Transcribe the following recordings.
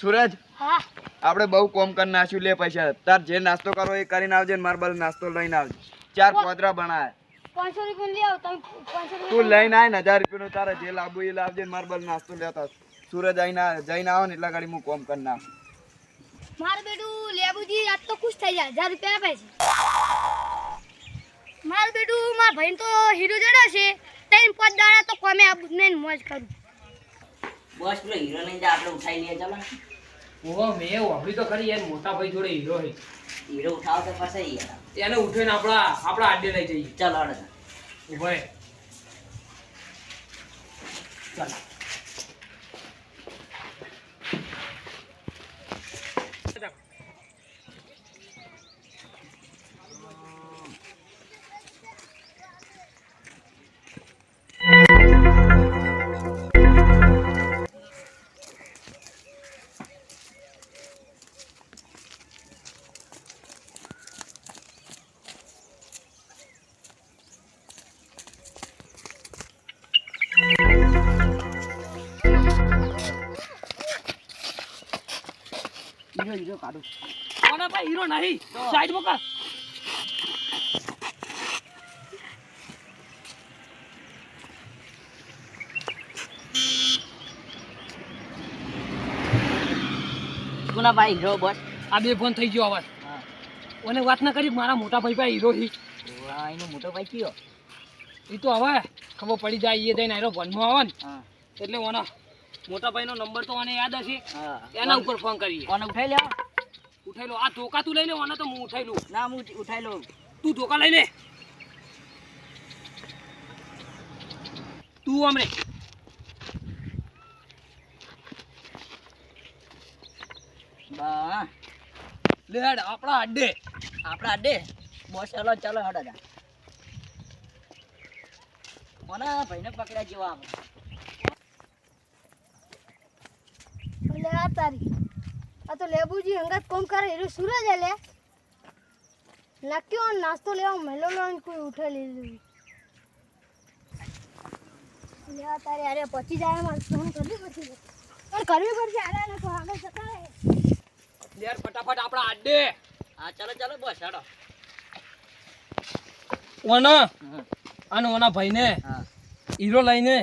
સુરજ આપણે બહુ કોમ કરી નાખ્યું લે પૈસા. તાર જે નાસ્તો કરો એ કરીને આવજે ને મારા નાસ્તો લઈને આવજે. ચાર પોદરા બનાય તું લઈને આય ને હજાર રૂપિયાનું તારે જે લાવવું એ લાવજે ને મારા નાસ્તો લેતા. સુરજ આઈને જઈને આવો ને એટલા ગાડી હું કોમ કરી નાખું. મારું બેટું લેબુજી આજ તો ખુશ થઈ જાય હજાર રૂપિયા આપે છે. ભાઈ તો હીરો જડો છે. ત્રણ પાંચ દાડા તો કોમે આવું ને મોજ કરું. બસ પેલો હીરો નહીં જા, આપણે ઉઠાઈ લઈએ ચાલો. ઓહો મેં વાપરી તો ખરી યાર મોટા ભાઈ જોડે હીરો હે હીરો ઉઠાવ તો ફસાઈ યાર એને ઉઠીને આપણા આપણા આડે લઈ જઈએ. ચાલ આડે ઉભય. ચાલ. હીરો કોના ભાઈ હીરો નહીં. સાઈડમાં કોના ભાઈ હીરો બસ? આ બે ફોન થઈ ગયો અવાજ ઓને વાત ના કરી મારા મોટા ભાઈ ભાઈ હીરો હી એનો મોટો ભાઈ કયો? એ તો હવે ખબર પડી જાય એ દઈને આયરો ભણમાં આવે ને. એટલે ઓના મોટા ભાઈનો નંબર તો મને યાદ હશે. એના ઉપર ફોન કરીએ. કોને ઉઠાઈ લેવા ઉઠાઈ લો. આ ધોકા તું લઈ લે ઓના તો હું ઉઠાઈ લઉં. ના હું ઉઠાઈ લઉં. તું ધોકા લઈ લે. તું અમને બા. લેડ આપણા અડ્ડે આપણા અડ્ડે બસ ચાલો ચાલો હડો જા કોના ભાઈને પકડ્યા જેવા આપણે તારી. આ તો લેબુજી હંગાત કોમ કરે એ સૂરજ લે નાખ્યો નાસ્તો લેવા મેલો લઈને કોઈ ઉઠે લીધું. એટલે તારે તારી અરે પચી જાય મારે ફોન કરવી પછી? પણ કરવી પડશે અરે ને તો આગળ જતા રહે. લેડ ફટાફટ આપણા આડે. હા ચાલો ચાલો બસ હડો ઓના અને ઓના ભાઈને હા. હીરો લઈને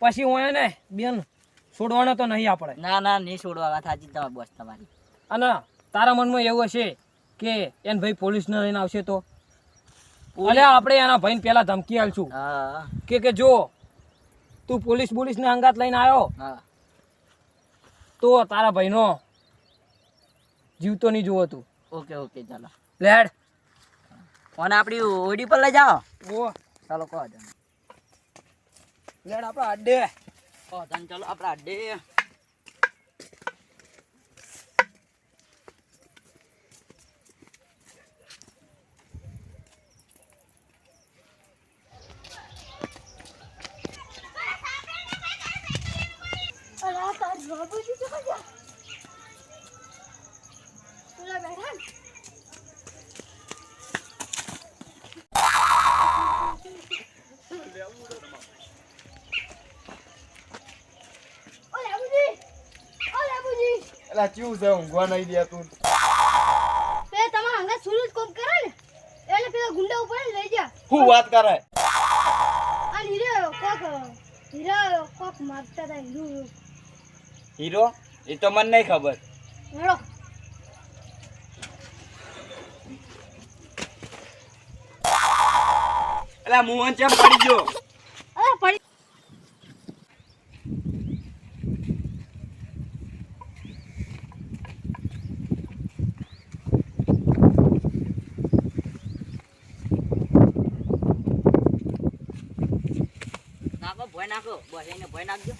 પછી ઓયા ને બેન છોડવાના તો નહીં આપણે. ના ના નહીં છોડવા વાત સાચી તમારી બસ તમારી. અને તારા મનમાં એવું હશે કે એન ભાઈ પોલીસને લઈને આવશે તો? અલે આપણે એના ભાઈને પહેલા ધમકી આલશું કે કે જો તું પોલીસ પોલીસને અંગાત લઈને આવ્યો તો તારા ભાઈનો જીવતો નહીં જોવો તું. ઓકે ઓકે ચાલો. લેડ. કોને આપણી ઓડી પર લઈ જાઓ. ઓ. ચાલો કહો લેડ આપણા અડ્ડે તમે ચાલો આપણા અડ્ડે અરે આ તારી બાબુજી તો જા પેલા બેઠા ને ઓ લેબુજી ઓ એટલે છે? ઊંઘવા નહીં દે તું. એ તમારા હંગાત સૂરજ કોમ કરે ને? એટલે પેલા ગુંડા ઉપર લઈ જા. હું વાત કરે? અને હીરો કોક હીરો કોક મારતા હતા હીરો. હીરો? એ તો મને નહીં ખબર. હેડો. એટલે મોહન ચેમ પડી ગયો? ભોય નાખો બસ એને ભોય નાખજો.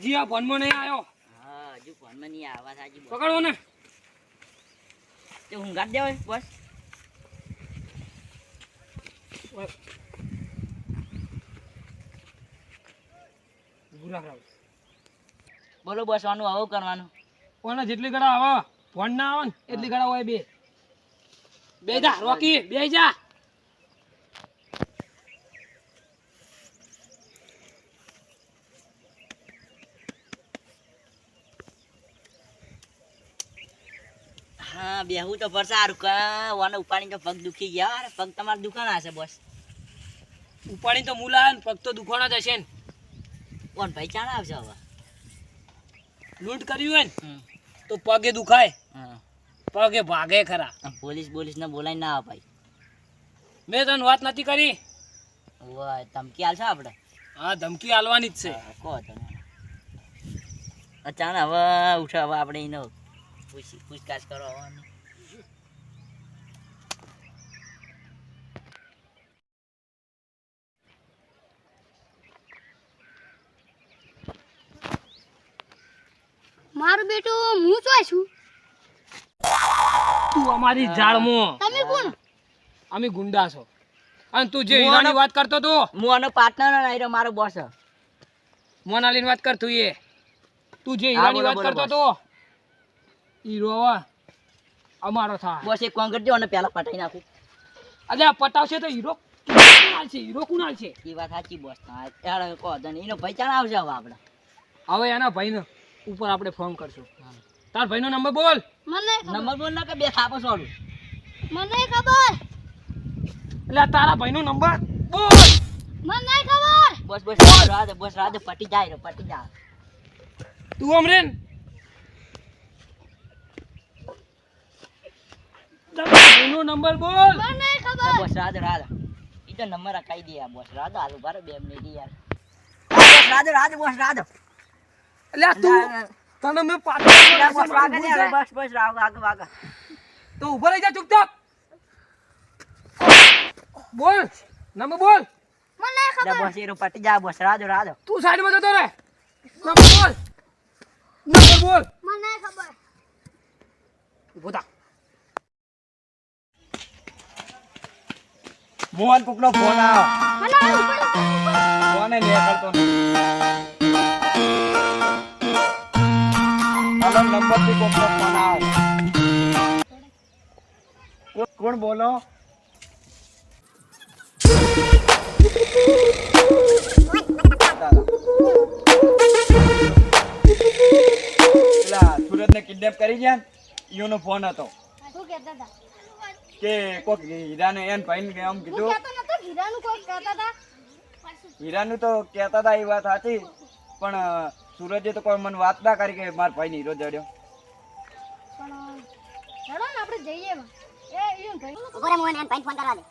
હજી આ ભણમાં નહીં આવ્યો? હા હજુ ફોનમાં નહીં આવા સાજી પકડો ને. તે ઊંઘાડ દેવાય બસ. બોલો બસ આનું આવું કરવાનું. કોને જેટલી ગળા આવે? ફોન ના આવે ને એટલી ગળા હોય બે. બે જા રોકી બે જા. બેહવું તો પડશે સારું કા વાને ઉપાડીને તો પગ દુખી ગયા. અરે પગ તમારે દુખાણા હશે બસ. ઉપાડી તો મુલા ને પગ તો દુખાણા જ હશે ને. કોણ ભાઈ ચાણા આવશે હવે. લૂંટ કર્યું હોય ને તો પગે દુખાય. હા. પગે ભાગે ખરા. પોલીસ પોલીસ બોલીસ ને બોલાય ના અપાય. મેં તને વાત નથી કરી. ઓય ધમકી આલશે આપણે હા ધમકી આલવાની જ છે. કહો તમે. અચાનક હવે ઉઠે હવે આપણે એનો પૂછતાછ કરો હવે મારું બેટું હું ચોય છું? તું અમારી જાળમો. તમે કોણ? અમે ગુંડા છો. અને તું જે હીરાની વાત કરતો તો? હું આનો પાર્ટનર નહીં રહ્યો મારો બોસ મોનાલીની વાત કર તું એ. તું જે હીરાની વાત કરતો તો? હીરો અમારો થા બસ એક કોણ કરજો અને પેલા પટાઈ નાખું. અલે પટાવશે તો હીરો કુણાલ છે હીરો કુણાલ છે. એ વાત સાચી બોસ હા ત્યારે કહો તો એનો ભાઈ ચાણ આવશે હવે આપણે. હવે એના ભાઈનો ઉપર આપણે ફોન કરશું. તાર ભાઈનો નંબર બોલ. મને નંબર બોલ ના કે બે થાપો સોડું. મને ખબર. એટલે તારા ભાઈનો નંબર બોલ. મને ખબર. બસ બસ રાધે બસ રાધે પટી જાય રે પટી જાય. તું અમરેન ભાઈનો નંબર બોલ. મને ખબર. બસ રાધે રાધે. એ તો નંબર અકાઈ દે યાર બોસ રાધે હાલ ઊભા બે મિનિટ યાર. બસ રાધે રાધે બસ રાધે. એટલે આ તું તને મેં પાછો બસ યાર, બસ બસ રાવ આગળ આગળ તો ઊભો રહી જા ચૂપચાપ. બોલ નંબર બોલ. મને ખબર. બસ એરો પટી જાય બસ રાધે રાધે. તું સાઈડમાં જતો રે નંબર બોલ. નંબર બોલ. મને ખબર. ઊભો થા. મોહન કુકનો ફોન આવ્યો ફોન નીકળતો નંબરથી કોકનો ફોન આવ્યો કોણ- બોલો? સુરત સુરતને કિડનેપ કરી ગયા ને, ઈયોનો ફોન હતો. શું કહેતા હતા? કે કોક હીરાને એન ભાઈને કે આમ કીધું. ગીરાનું કોઈ કહેતા હતા હીરાનું તો કહેતા હતા એ વાત સાચી પણ સૂરજે તો કોઈ મને વાત ના કરી કે મારા ભાઈ હીરો જડ્યો. પણ હેડો ને આપણે જઈએ. એ ઈયું ભાઈ. ઊભો રે મોહન એમ ભાઈને ફોન કરવા દે.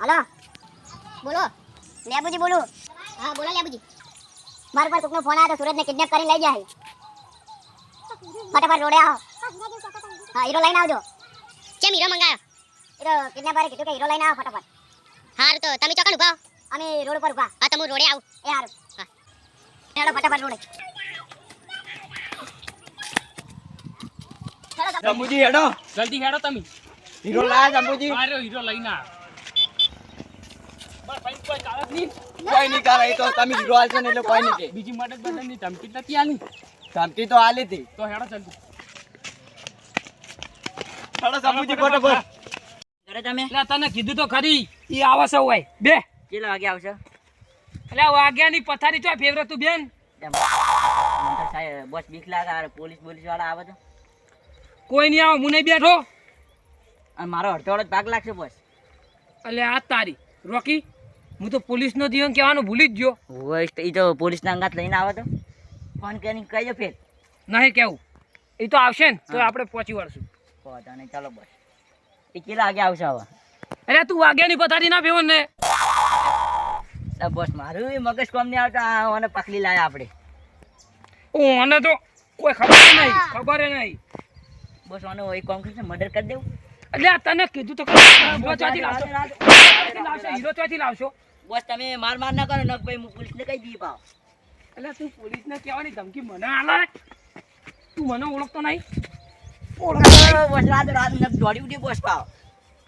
હલો. બોલો. લેબુજી બોલું. હા બોલો લેબુજી મારા પર કોકનો ફોન આવ્યો તો સુરજને કિડનેપ કરીને લઈ જાય ફટાફટ રોડે આવો. હા હીરો લઈને આવજો. કેમ હીરો મંગાયો? હીરો કિડનેપરે કીધું કે હીરો લઈને આવો ફટાફટ. હાર તો તમે ચોકડ ઊભા અમે રોડ ઉપર ઊભા. હા તમે રોડે આવું. એ હારું. હા. હેડો ફટાફટ રોડે. જંબુજી હેડો. જલ્દી હેડો તમે. હીરો લાયા જંબુજી. મારો હીરો લઈને આવ. કોઈ નહીં. કોઈ નહીં કરે એ તો તમે જીરો હાલશો ને એટલે કોઈ નહીં. કે બીજી મદદ બદલની ધમકી જ નથી આલી. ધમકી તો આલી હતી. તો હેડો જલ્દી. હેડો જંબુજી ફટાફટ ઘરે તમે? એટલે તને કીધું તો ખરી. ઈ આવશે છે હોય બે. કેટલા વાગે આવશે? એટલે વાગ્યાની પથારી તો ફેવરે તું બેન. એમ. તો સાહેબ બસ બીક લાગે પોલીસ પોલીસવાળા આવે તો. કોઈ નહીં આવે હું નહીં બેઠો. અને મારો અડધો અડધ ભાગ લાગશે બસ. એટલે આ તારી. રોકી. હું તો પોલીસનો જીવન કહેવાનું ભૂલી જ ગયો. હોય તો એ તો પોલીસના અંગાત લઈને આવે તો. ફોન કરીને કહી દો ફેર. નહીં કેવું. એ તો આવશે ને તો આપણે પહોંચી વળશું. પહોંચા નહીં ચાલો બસ. એ કેટલા વાગે આવશે હવે? અરે તું વાગ્યાની પથારી ના ફેવો ને બસ મારું મગજ કોમ નહીં આવતા આ મને પકડી લાયા આપણે. ઓ મને તો કોઈ ખબર નહીં ખબર નહીં. બસ મને એક કોમ કરશે મર્ડર કરી દેવું. એટલે તને કીધું તો હીરો ચોથી લાવશો. બસ તમે માર માર ના કરો નખ ભાઈ હું પોલીસને કહી દઈએ પાવ એટલે તું પોલીસને કહેવાની ધમકી મને આલે? તું મને ઓળખતો નહીં? બસ રાત રાત નક દોડી ઉઠી બસ પાવ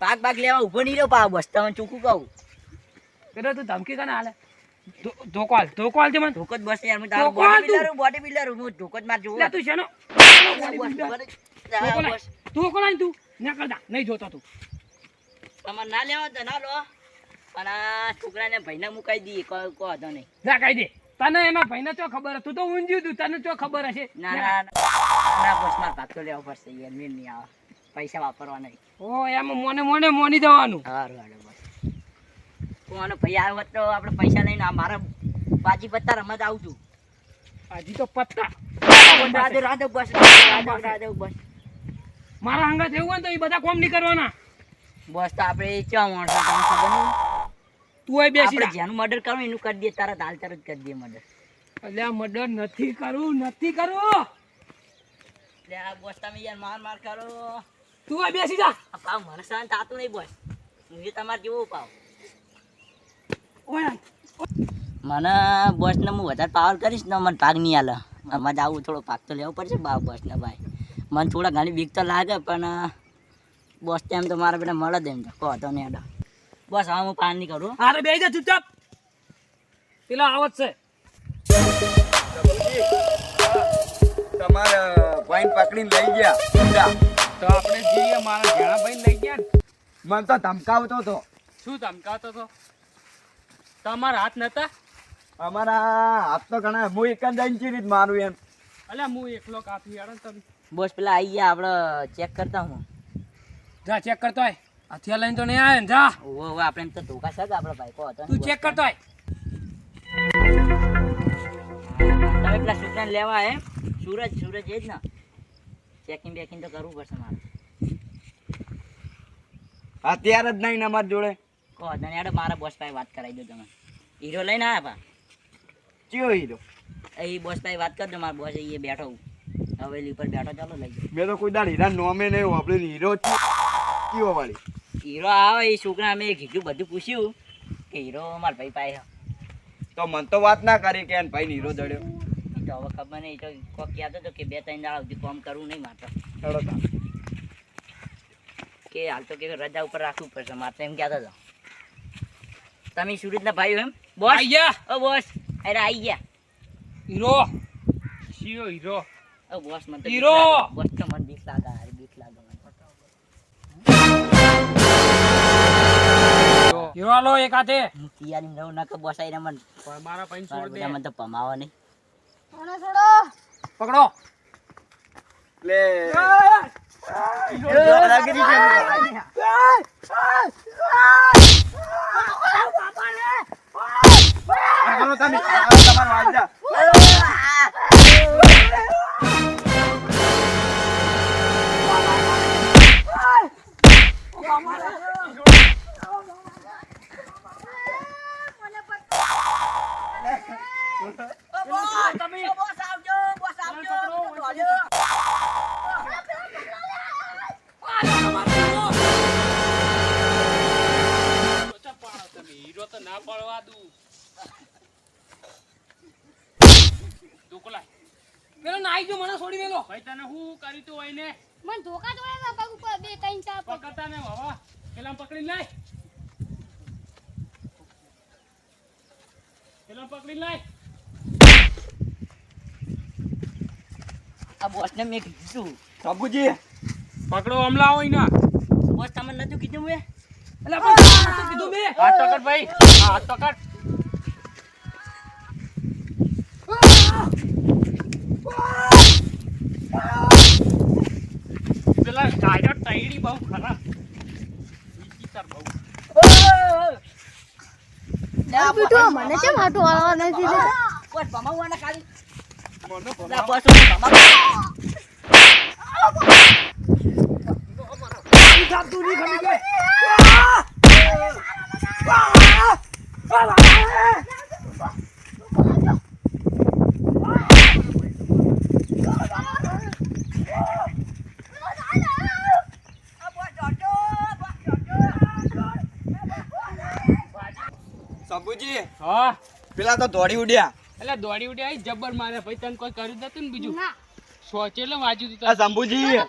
પાક પાક લેવા ઊભો નહીં રહ્યો પાવ બસ તમે ચૂકું કહું. એટલે તું ધમકી કને આલે? ધો- ધોકો હાલ ધોકો હાલ છે મને. ધોકો બસ યાર હું તારો બોડી? બિલ્ડર બોડી બિલ્ડર હું ધોકો માર જોઉં તું શેનો? તું. ના કરતા નહીં જોતો તું. તમારે ના લેવા તો ના લો. આ છોકરાને ભાઈને મુકાઈ દઈએ કોઈ વાંધો નહીં. ના કહી દે તને એમાં ભાઈને ચો ખબર હતું? તો ઊંઘ્યું તું. તને ચો ખબર હશે? ના ના. ના બસ માર ભાગ તો લેવો પડશે. યાર મેળ નહીં આવે. પૈસા વાપરવા નહીં. ઓ એમ મોને મોને મોની દેવાનું હારું હારું બસ. કોનો ભાઈ આવ્યો તો આપણે પૈસા લઈને આ મારા બાજી પત્તા રમત આવું છું હજી તો પત્તા. રાધે રાધે બસ રાધે રાધે બસ. મારા હંગા એવું હોય તો એ બધા કોમ નહીં કરવાના. બસ તો આપણે ચા માણસો તમને ખબર નહીં તું અહીં બેસી આપણે જેનું મર્ડર કરું એનું કરી દે તારા દાલ તરત કરી દે મર્ડર અલ્યા મર્ડર નથી કરું નથી કરું. એટલે આ બોસ તમે યાર માર માર કરો. તું આ બેસી જા. આ પાવ મને સાન તાતું નહીં બોસ હું તમારે જેવું પાવ. ઓય. મને બોસને હું વધારે પાવર કરીશ ને મને ભાગ નહીં આલે. અમારે આવું થોડો ભાગ તો લેવો પડશે બા બોસને ભાઈ. મને થોડા ઘણી બીક તો લાગે પણ બોસ ટાઈમ તો મારા બેટા મળે જ એમ તો. કહો તો નહીં બસ હવે હું પાન નહીં કરું અરે બે જા ચૂપચાપ. પેલા આવત છે. તમારા ભાઈ પકડીને લઈ ગયા. તો આપણે જઈએ મારા ઘણા ભાઈ લઈ ગયા મને તો ધમકાવતો હતો. શું ધમકાવતો તો તમારા હાથ નતા? અમારા હાથ તો ઘણા હું એક જ ઇંચી રીત મારું એમ. અલ્યા હું એકલો કાપી આડો ને તમે. બોસ પેલા આવી ગયા આપણે ચેક કરતા હું. જા ચેક કરતો હોય હથિયાર લઈને તો નહીં આવે ને જા. ઓવો ઓવો આપણે તો ધોકા છે કે આપણે ભાઈ કહો તો તું ચેક કરતો હોય તમે પેલા છોકરાને લેવા એમ સુરજ સુરજ એ જ ને. ચેકિંગ બેકિંગ તો કરવું પડશે મારે. અત્યારે જ નહીં ને અમારી જોડે. કહો તો નહીં અડો મારા બોસ ભાઈ વાત કરાવી દો તમે. હીરો લઈને આવ્યા પા? ચિયો હીરો? એ બોસ ભાઈ વાત કરજો મારા બોસ એ બેઠો હવેલી ઉપર બેઠો ચાલો લઈ જાઓ. મેં તો કોઈ દાડ હીરા નોમે નહીં આપણે હીરો ચિયો વાળી? હીરો આવે એ છોકરા અમે કીધું બધું પૂછ્યું કે હીરો મારા ભાઈ પાસે તો મને તો વાત ના કરી કે ભાઈ હીરો જડ્યો. તો હવે ખબર નહીં તો કોક કહેતો હતો કે બે ત્રણ દાડા સુધી કોમ કરવું નહીં મારે. કે હાલ તો કે રજા ઉપર રાખવું પડશે મારે એમ કહેતો હતો. તમે સુરતના ભાઈ એમ? બોસ? આઈ ગયા. ઓ બોસ અરે આવી ગયા. હીરો. શિયો હીરો. ઓ બોસ મને હીરો! બોસ તો હીરો આલો એક હાથે હું તૈયારી રહું ન કે બોસ આઈને મને પણ મારા પૈન છોડ દે મને તો પમાવો નહીં મને છોડો પકડો લે દાદાગીરી કેમ ના પડવા દઉં. પેલો નાઈ જો મને છોડી મેલો. ભાઈ તને હું કરી તું હોય ને? મને ધોકા જોડે પગ ઉપર બે ત્રણ ચાર પકડતા ને બાબા પેલા પકડી લાય પેલા પકડી લાય આ બોસ ને મેં કીધું બાપુજી પકડો હમલા હોય ને બોસ તમને નતું કીધું મેં? એટલે આપણે કીધું બે હાથ પકડ ભાઈ. હાથ પકડ પેલા ટાયર ટાયડી બહુ ખરાબ વિચિત્ર બહુ. મને કેમ હાટો વાળવા નથી ખાલી. મને બાપુજી હા? પેલા તો દોડી ઉડ્યા. એટલે દોડી ઉડ્યા આવી જબ્બર મારે. ભાઈ તને કોઈ કર્યું જ નતું ને બીજું? ના. સોચેલો વાંચ્યું તું. શંભુજી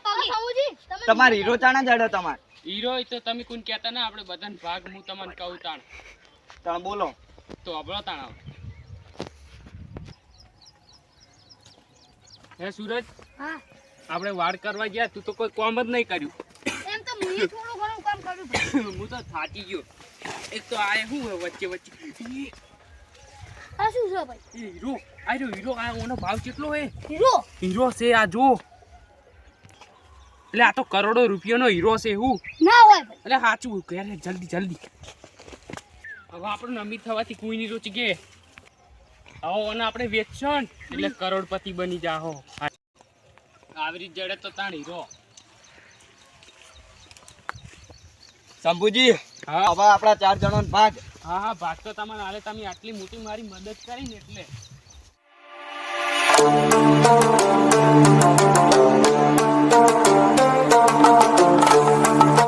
તમારે હીરો ચાણા જડો તમારે? હીરો હોય તો તમે કોણ કહેતા ના આપણે બધાને ભાગ હું તમને કહું તાણ. તાણ બોલો. તો અબળો તાણ આવો. હે સુરજ? હા. આપણે વાડ કરવા ગયા તું તો કોઈ કામ જ નહીં કર્યું. એમ તો મેં થોડું ઘણું કામ કર્યું હું તો થાકી ગયો. એક તો આ શું હે વચ્ચે વચ્ચે? આ શું છે ભાઈ? એ હીરો. આ હીરો. આ ઓનો ભાવ કેટલો હે? હીરો? હીરો છે આ જો એટલે આ તો કરોડો રૂપિયાનો હીરો છે હું ના હોય એટલે સાચું કે રે જલ્દી જલ્દી. હવે આપણે અમીર થવાથી કોઈ નહીં રોચી કે હવે અને આપણે વેચશો ને એટલે કરોડપતિ બની જાહો. આવી જડે તો તાણ હીરો. શંભુજી હા? હવે આપણા ચાર જણો ભાગ. હા હા ભાગ તો તમારે. હાલે તમે આટલી મોટી મારી મદદ કરી ને એટલે.